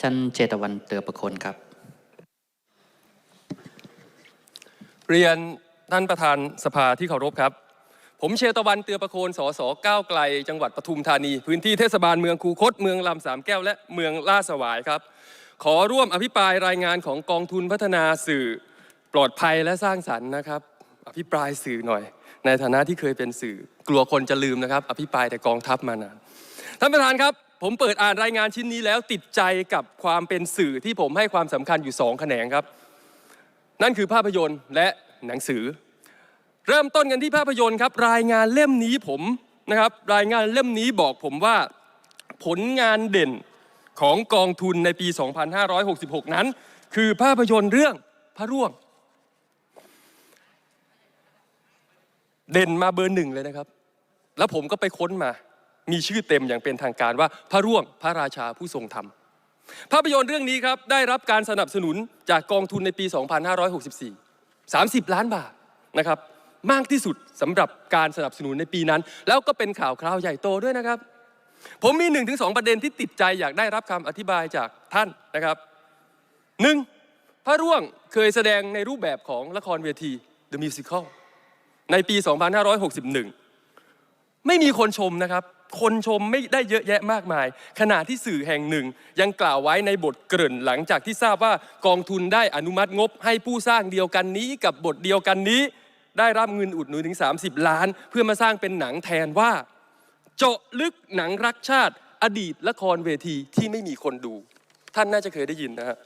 ท่านเจตวันเตือประคนครับ เรียนท่านประธานสภาที่เคารพครับ ผมเชตวันเตือประโคนสสก้าวไกล จังหวัดปทุมธานี พื้นที่เทศบาลเมืองคูคตเมืองลำสามแก้วและเมืองล่าสวายครับ ขอร่วมอภิปรายรายงานของกองทุนพัฒนาสื่อปลอดภัยและสร้างสรรค์นะครับ อภิปรายสื่อหน่อย ในฐานะที่เคยเป็นสื่อกลัวคนจะลืมนะครับ อภิปรายแต่กองทัพมานานท่านประธานครับ ผมเปิดอ่านรายงานชิ้นนี้แล้วติดใจกับความเป็นสื่อที่ผมให้ความสำคัญอยู่สองแขนงครับ นั่นคือภาพยนตร์และหนังสือ เริ่มต้นกันที่ภาพยนตร์ครับ รายงานเล่มนี้ผมนะครับ รายงานเล่มนี้บอกผมว่าผลงานเด่นของกองทุนในปี 2566 นั้น คือภาพยนตร์เรื่องพระร่วง เด่นมาเบอร์หนึ่งเลยนะครับ แล้วผมก็ไปค้นมา มีชื่อเต็มอย่างเป็นทางการว่าพระร่วงพระราชาผู้ทรงธรรม ภาพยนตร์เรื่องนี้ครับได้รับการสนับสนุนจากกองทุนในปี 2564 30 ล้านบาทนะครับมากที่สุดสำหรับการสนับสนุนในปีนั้น แล้วก็เป็นข่าวคราวใหญ่โตด้วยนะครับ ผมมี1นถึงสประเด็นที่ติดใจอยากได้รับคำอธิบายจากท่านนะครับหนึ่งพระร่วงเคยแสดงในรูปแบบของละครเวที The Musical ในปี 2561 ไม่มีคนชมนะครับ คนชมไม่ได้เยอะแยะมากมาย ขณะที่สื่อแห่งหนึ่ง ยังกล่าวไว้ในบทเกริ่นหลังจากที่ทราบว่ากองทุนได้อนุมัติงบ ให้ผู้สร้างเดียวกันนี้กับบทเดียวกันนี้ ได้รับเงินอุดหนุนถึง 30 ล้าน เพื่อมาสร้างเป็นหนังแทนว่า เจาะลึกหนังรักชาติ อดีตละครเวทีที่ไม่มีคนดู ท่านน่าจะเคยได้ยินนะฮะ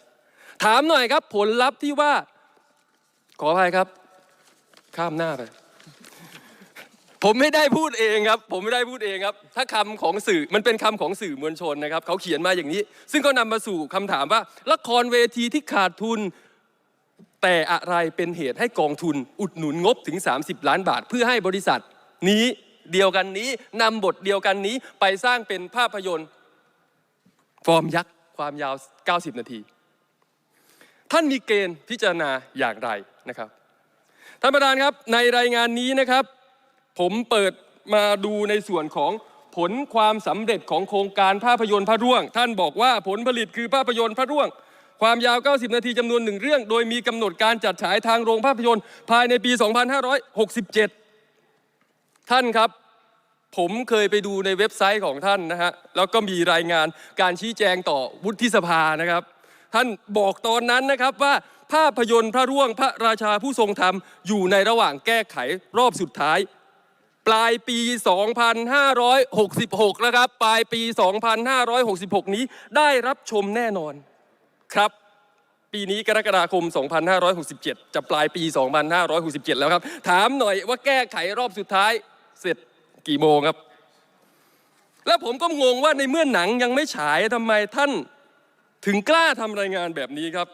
ถามหน่อยครับผลลัพธ์ที่ว่า ขออภัยครับ ข้ามหน้าไป ผมไม่ได้พูดเองครับ ผมไม่ได้พูดเองครับ ถ้าคำของสื่อมันเป็นคำของสื่อมวลชนนะครับ เขาเขียนมาอย่างนี้ ซึ่งก็นำมาสู่คำถามว่า ละครเวทีที่ขาดทุน แต่อะไรเป็นเหตุให้กองทุน อุดหนุนงบถึง 30 ล้านบาท เพื่อให้บริษัทนี้เดียวกันนี้นำบทเดียวกันนี้ไปสร้างเป็นภาพยนตร์ ฟอร์มยักษ์ความยาว 90 นาที ท่านมีเกณฑ์พิจารณาอย่างไรนะครับท่านประธานครับในรายงานนี้นะครับ ผมเปิดมาดูในส่วนของผลความสำเร็จของโครงการภาพยนตร์พระร่วง ท่านบอกว่าผลผลิตคือภาพยนตร์พระร่วง ความยาว 90 นาทีจำนวนหนึ่งเรื่อง โดยมีกำหนดการจัดฉายทางโรงภาพยนตร์ภายในปี 2567 ท่านครับ ผมเคยไปดูในเว็บไซต์ของท่านนะฮะแล้วก็มีรายงานการชี้แจงต่อวุฒิสภานะครับ ท่านบอกตอนนั้นนะครับว่าภาพยนตร์พระร่วงพระราชาผู้ทรงธรรมอยู่ในระหว่างแก้ไขรอบสุดท้าย ปลายปี 2566 นะครับ ปลายปี 2566 นี้ได้รับชมแน่นอนครับ ปีนี้กรกฎาคม 2567 จะปลายปี 2567 แล้วครับ ถามหน่อยว่าแก้ไขรอบสุดท้ายเสร็จกี่โมงครับ แล้วผมก็งงว่าในเมื่อหนังยังไม่ฉายทำไมท่านถึงกล้าทำรายงานแบบนี้ครับ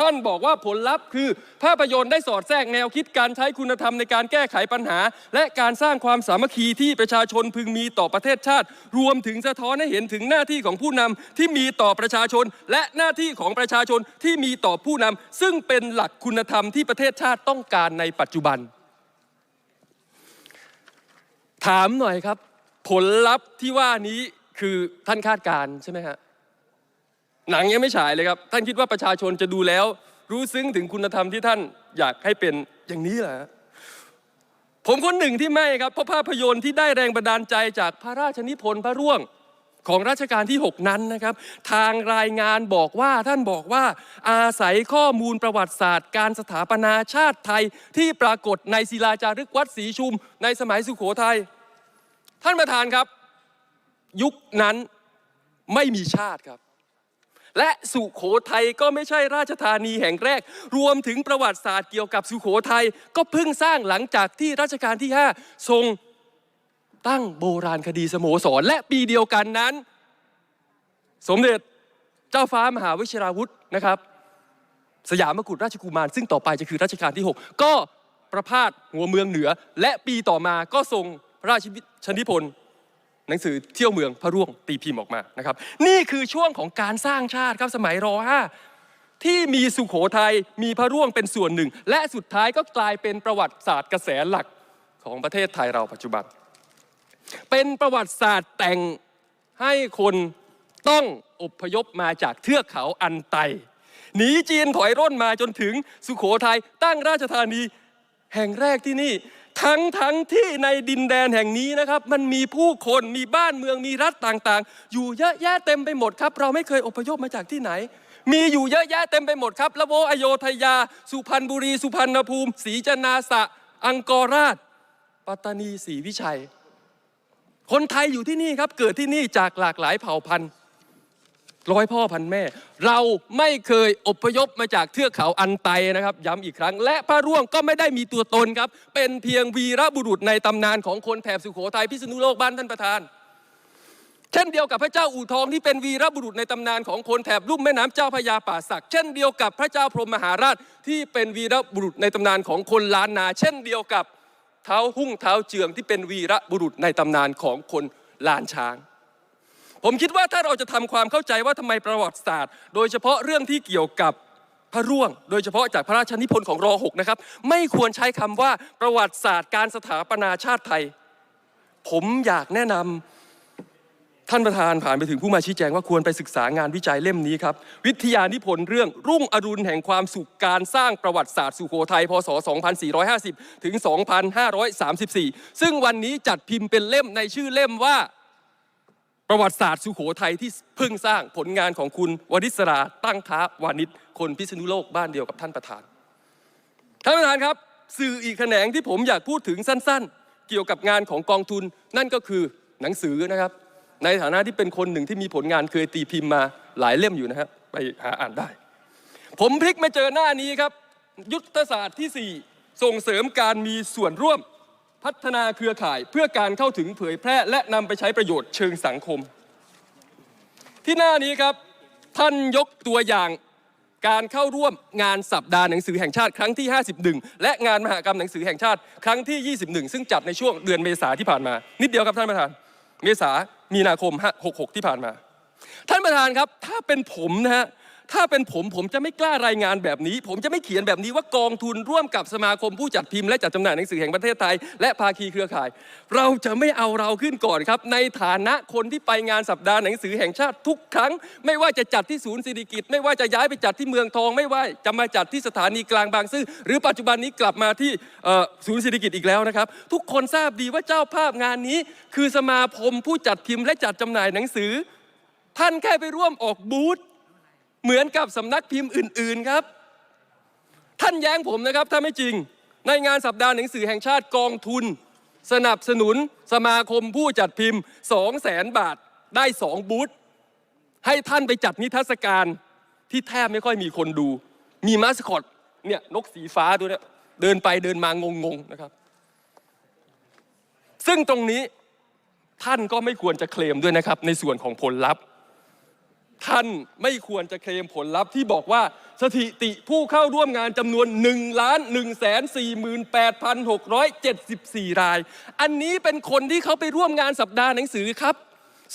ท่านบอกว่าผลลัพธ์คือ ภาพยนตร์ได้สอดแทรกแนวคิดการใช้คุณธรรมในการแก้ไขปัญหา และการสร้างความสามัคคีที่ประชาชนพึงมีต่อประเทศชาติ รวมถึงสะท้อนให้เห็นถึงหน้าที่ของผู้นำที่มีต่อประชาชน และหน้าที่ของประชาชนที่มีต่อผู้นำซึ่งเป็นหลักคุณธรรมที่ประเทศชาติต้องการในปัจจุบัน ถามหน่อยครับ ผลลัพธ์ที่ว่านี้คือท่านคาดการใช่ไหมฮะ หนังยังไม่ฉายเลยครับ ท่านคิดว่าประชาชนจะดูแล้ว รู้ซึ้งถึงคุณธรรมที่ท่านอยากให้เป็นอย่างนี้เหรอผมคนหนึ่งที่ไม่ครับเพราะภาพยนตร์ที่ได้แรงบันดาลใจจากพระราชนิพนธ์พระร่วงของรัชกาลที่ 6 นั้นนะครับ ทางรายงานบอกว่าท่านบอกว่า อาศัยข้อมูลประวัติศาสตร์ การสถาปนาชาติไทยที่ปรากฏในศิลาจารึกวัดศรีชุม ในสมัยสุโขทัยท่านประธานครับ ยุคนั้นไม่มีชาติครับ และสุโขทัยก็ไม่ใช่ราชธานีแห่งแรก รวมถึงประวัติศาสตร์เกี่ยวกับสุโขทัยก็เพิ่งสร้างหลังจากที่รัชกาลที่ 5 ทรงตั้งโบราณคดีสโมสร และปีเดียวกันนั้น สมเด็จเจ้าฟ้ามหาวิชราวุธนะครับ สยามกุฎราชกุมาร ซึ่งต่อไปจะคือรัชกาลที่ 6 ก็ประพาสหัวเมืองเหนือ และปีต่อมาก็ทรงพระราชนิพนธ์ หนังสือเที่ยวเมืองพระร่วงตีพิมพ์ออกมานะครับ นี่คือช่วงของการสร้างชาติครับสมัยร5ที่มีสุโขทัยมีพระร่วงเป็นส่วนหนึ่ง และสุดท้ายก็กลายเป็นประวัติศาสตร์กระแสหลักของประเทศไทยเราปัจจุบัน เป็นประวัติศาสตร์แต่งให้คนต้องอพยพมาจากเทือกเขาอันไตหนีจีนถอยร่นมาจนถึงสุขโขทัยตั้งราชธานีแห่งแรกที่นี่ ทั้งทั้งที่ในดินแดนแห่งนี้นะครับ มันมีผู้คนมีบ้านเมืองมีรัฐต่างๆ อยู่เยอะแยะเต็มไปหมดครับ เราไม่เคยอพยพมาจากที่ไหน มีอยู่เยอะแยะเต็มไปหมดครับละโวอโยธยา สุพรรณบุรี สุพรรณภูมิศรีจนาสะ อังกอราช ปัตตานีศรีวิชัย คนไทยอยู่ที่นี่ครับเกิดที่นี่จากหลากหลายเผ่าพันธุ์ ร้อยพ่อพันแม่ เราไม่เคยอพยพมาจากเทือกเขาอันไตนะครับ ย้ำอีกครั้ง และพระร่วงก็ไม่ได้มีตัวตนครับ เป็นเพียงวีรบุรุษในตำนานของคนแถบสุโขทัยพิษณุโลกบ้านท่านประธาน เช่นเดียวกับพระเจ้าอู่ทองที่เป็นวีรบุรุษในตำนานของคนแถบลุ่มแม่น้ำเจ้าพระยาป่าสัก เช่นเดียวกับพระเจ้าพรหมมหาราชที่เป็นวีรบุรุษในตำนานของคนล้านนา เช่นเดียวกับเท้าหุ่งเท้าเจืองที่เป็นวีรบุรุษในตำนานของคนล้านช้าง ผมคิดว่าถ้าเราจะทำความเข้าใจว่าทำไมประวัติศาสตร์ โดยเฉพาะเรื่องที่เกี่ยวกับพระร่วง โดยเฉพาะจากพระราชนิพนธ์ของรอหกนะครับ ไม่ควรใช้คำว่าประวัติศาสตร์การสถาปนาชาติไทย ผมอยากแนะนำท่านประธานผ่านไปถึงผู้มาชี้แจงว่าควรไปศึกษางานวิจัยเล่มนี้ครับ วิทยานิพนธ์เรื่องรุ่งอรุณแห่งความสุขการสร้างประวัติศาสตร์สุโขทัยพศ 2450 ถึง 2534 ซึ่งวันนี้จัดพิมพ์เป็นเล่มในชื่อเล่มว่า ประวัติศาสตร์สุโขทัยที่เพิ่งสร้างผลงานของคุณวริศราตั้งค้าวานิชคนพิษณุโลกบ้านเดียวกับท่านประธาน ท่านประธานครับ สื่ออีกแขนงที่ผมอยากพูดถึงสั้นๆ เกี่ยวกับงานของกองทุน นั่นก็คือหนังสือนะครับ ในฐานะที่เป็นคนหนึ่งที่มีผลงานเคยตีพิมพ์มาหลายเล่มอยู่นะครับไปหาอ่านได้ ผมพลิกมาเจอหน้านี้ครับ ยุทธศาสตร์ที่ 4 ส่งเสริมการมีส่วนร่วม พัฒนาเครือข่ายเพื่อการเข้าถึงเผยแพร่ และนำไปใช้ประโยชน์เชิงสังคม ที่หน้านี้ครับท่านยกตัวอย่างการเข้าร่วมงานสัปดาห์หนังสือแห่งชาติครั้งที่ 51 และงานมหกรรมหนังสือแห่งชาติครั้งที่ 21 ซึ่งจัดในช่วงเดือนเมษาที่ผ่านมา นิดเดียวครับท่านประธาน เมษามีนาคม 66 ที่ผ่านมา ท่านประธานครับ ถ้าเป็นผมนะฮะ ถ้าเป็นผมผมจะไม่กล้ารายงานแบบนี้ ผมจะไม่เขียนแบบนี้ว่ากองทุนร่วมกับสมาคมผู้จัดพิมพ์และจัดจำหน่ายหนังสือแห่งประเทศไทย และภาคีเครือข่าย เราจะไม่เอาเราขึ้นก่อนครับ ในฐานะคนที่ไปงานสัปดาห์หนังสือแห่งชาติทุกครั้ง ไม่ว่าจะจัดที่ศูนย์สิริกิตไม่ว่าจะย้ายไปจัดที่เมืองทอง ไม่ว่าจะมาจัดที่สถานีกลางบางซื่อหรือปัจจุบันนี้กลับมาที่ศูนย์สิริกิตอีกแล้วนะครับ ทุกคนทราบดีว่าเจ้าภาพงานนี้ คือสมาคมผู้จัดพิมพ์และจัดจำหน่ายหนังสือ ท่านแค่ไปร่วมออกบูธ เหมือนกับสำนักพิมพ์อื่น ๆครับ ท่านแย้งผมนะครับ ถ้าไม่จริง ในงานสัปดาห์หนังสือแห่งชาติกองทุน สนับสนุนสมาคมผู้จัดพิมพ์ 2 0 0แสนบาทได้ 2 บูธให้ท่านไปจัดนิทรรศการที่แทบไม่ค่อยมีคนดู มีมาสคอตเนี่ยนกสีฟ้าตัวเนี้ยเดินไปเดินมางงๆนะครับ ซึ่งตรงนี้ท่านก็ไม่ควรจะเคลมด้วยนะครับ ในส่วนของผลลัพธ์ ท่านไม่ควรจะเคลมผลลัพธ์ที่บอกว่าสถิติผู้เข้าร่วมงานจำนวน 1 ล้าน1แสน48,674 ราย อันนี้เป็นคนที่เขาไปร่วมงานสัปดาห์หนังสือครับ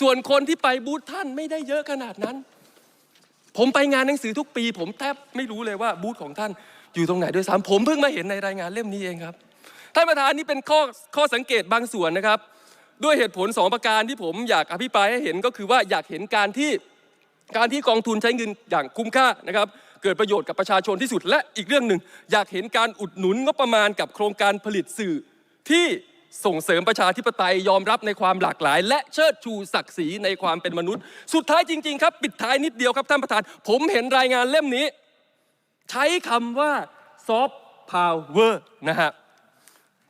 ส่วนคนที่ไปบูธท่านไม่ได้เยอะขนาดนั้น ผมไปงานหนังสือทุกปี ผมแทบไม่รู้เลยว่าบูธของท่านอยู่ตรงไหนด้วยซ้ำผมเพิ่งมาเห็นในรายงานเล่มนี้เองครับท่านประธานนี่เป็นข้อข้อสังเกตบางส่วนนะครับ ด้วยเหตุผลสองประการที่ผมอยากอภิปรายให้เห็นก็คือว่าอยากเห็นการที่ การที่กองทุนใช้เงินอย่างคุ้มค่านะครับเกิดประโยชน์กับประชาชนที่สุด และอีกเรื่องหนึ่ง อยากเห็นการอุดหนุนงบประมาณกับโครงการผลิตสื่อ ที่ส่งเสริมประชาธิปไตยยอมรับในความหลากหลาย และเชิดชูศักดิ์ศรีในความเป็นมนุษย์ สุดท้ายจริง ๆ ครับ ปิดท้ายนิดเดียวครับท่านประธาน ผมเห็นรายงานเล่มนี้ ใช้คำว่าซอฟต์พาวเวอร์นะฮะ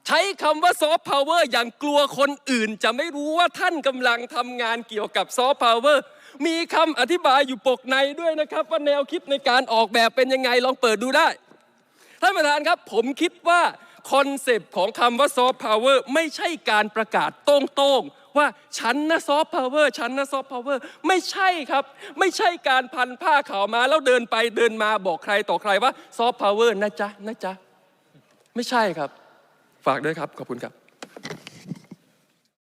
ใช้คำว่าซอฟต์พาวเวอร์อย่างกลัวคนอื่น จะไม่รู้ว่าท่านกำลังทำงานเกี่ยวกับซอฟต์พาวเวอร์ มีคำอธิบายอยู่ปกในด้วยนะครับว่าแนวคิดในการออกแบบเป็นยังไงลองเปิดดูได้ท่านประธานครับ ผมคิดว่าคอนเซปต์ของคำว่าซอฟต์พาวเวอร์ไม่ใช่การประกาศโต้งๆ ว่าฉันนะซอฟต์พาวเวอร์ฉันนะซอฟต์พาวเวอร์ไม่ใช่ครับ ไม่ใช่การพันผ้าขาวมาแล้วเดินไปเดินมาบอกใครต่อใครว่าซอฟต์พาวเวอร์นะจ๊ะนะจ๊ะ ไม่ใช่ครับ ฝากด้วยครับ ขอบคุณครับ